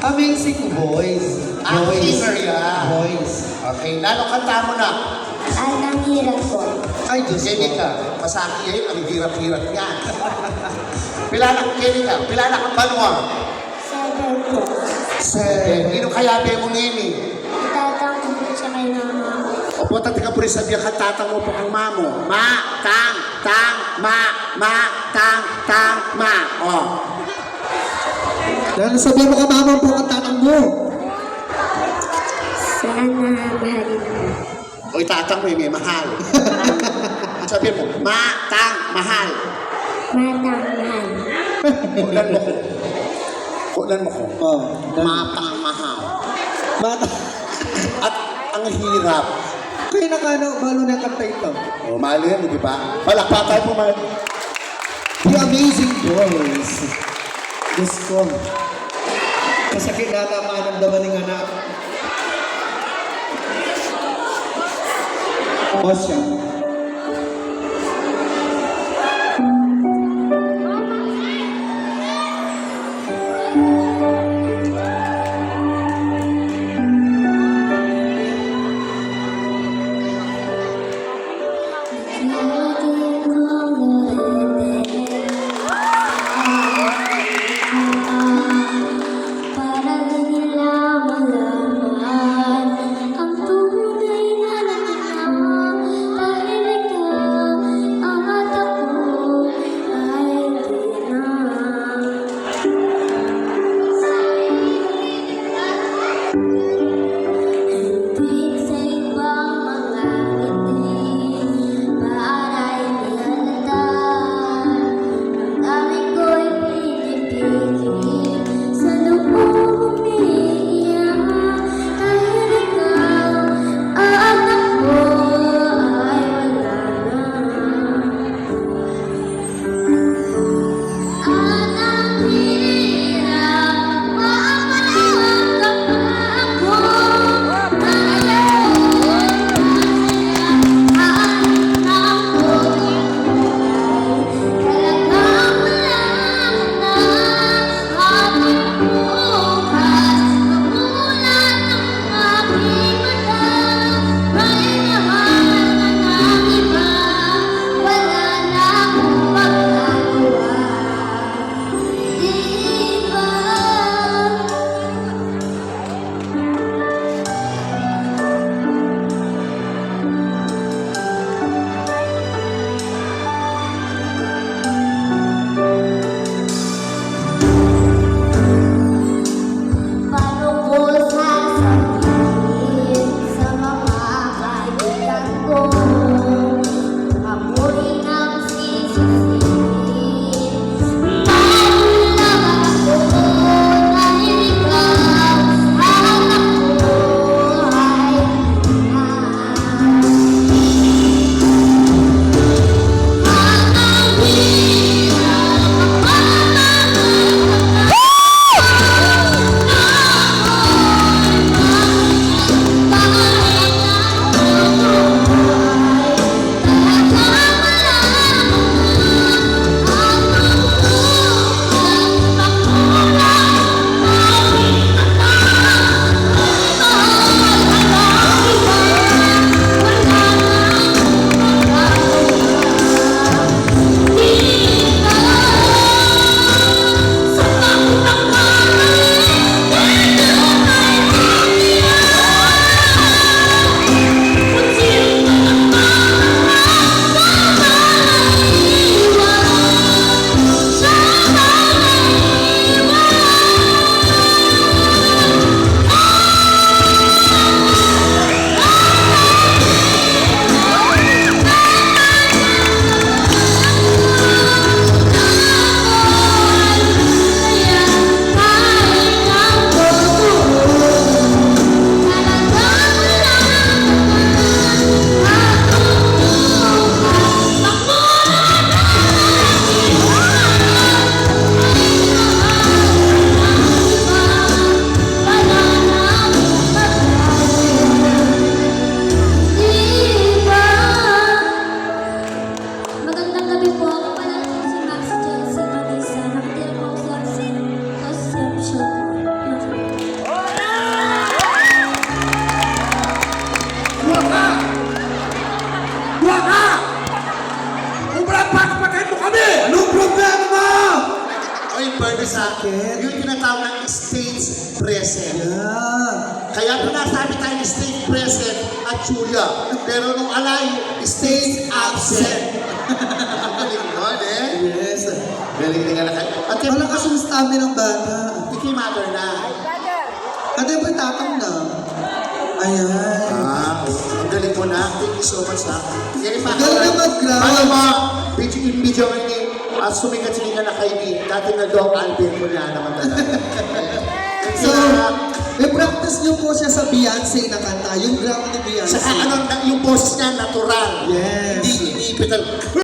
Amazing voice. Ah, singer yan. Voice. Okay, lalo kanta mo na. Ay, ang hirap po. Ay, Diyos ko. Ka, masaki yan, ang hirap-hirap yan. Pilala ka, Kenny ka, pilala ka banwa. Seven po. Eh, Ino kaya be mo ngini? Itatang ko po siya kay mama. O po tati ka po rin sabihan ka tatang mo po kang mamo. Ma, tang, tang, ma, ma, tang, tang, ma. O. Dahil sabihin mo ka mama po ang tatang mo. Sana mahalin mo. O itatang mo yung may mahal. sabihin mo, ma, tang, mahal. Matang mahal. Kulan mo ko. Kulan mo ko. Oh. Ma, tang, mahal. Mata. At ang hirap. Kaya na ka na, balo na kanta ito. O, mahal yan, di ba? Palakpakan mo, mahal. The amazing voice. Diyos ko. Masakit na tama ng ng anak. O siya. In fairness ha, Bakit? yung tinatawag ng stage present. Yeah. Kaya pinasabi tayo ng stage present at Julia. Pero nung alay, stage absent. Ang galing nun eh. Yes. Galing din nga na kayo. At yung Wala kasing stamina ng bata. Hindi mother na. At yung tatang na. Ayan. Ah, ang galing mo na. Thank you so much ha. Yan yung Galing na mag-grab. Ano mo, video, yung video ni, at sumikat sila na kay Dean, dati na Doc Alvin mo niya naman talaga. So, so, i-practice niyo po siya sa Beyonce na kanta. Yung ground ni Beyonce. saka ano, yung boses niya natural. Yes. Hindi iniipitan.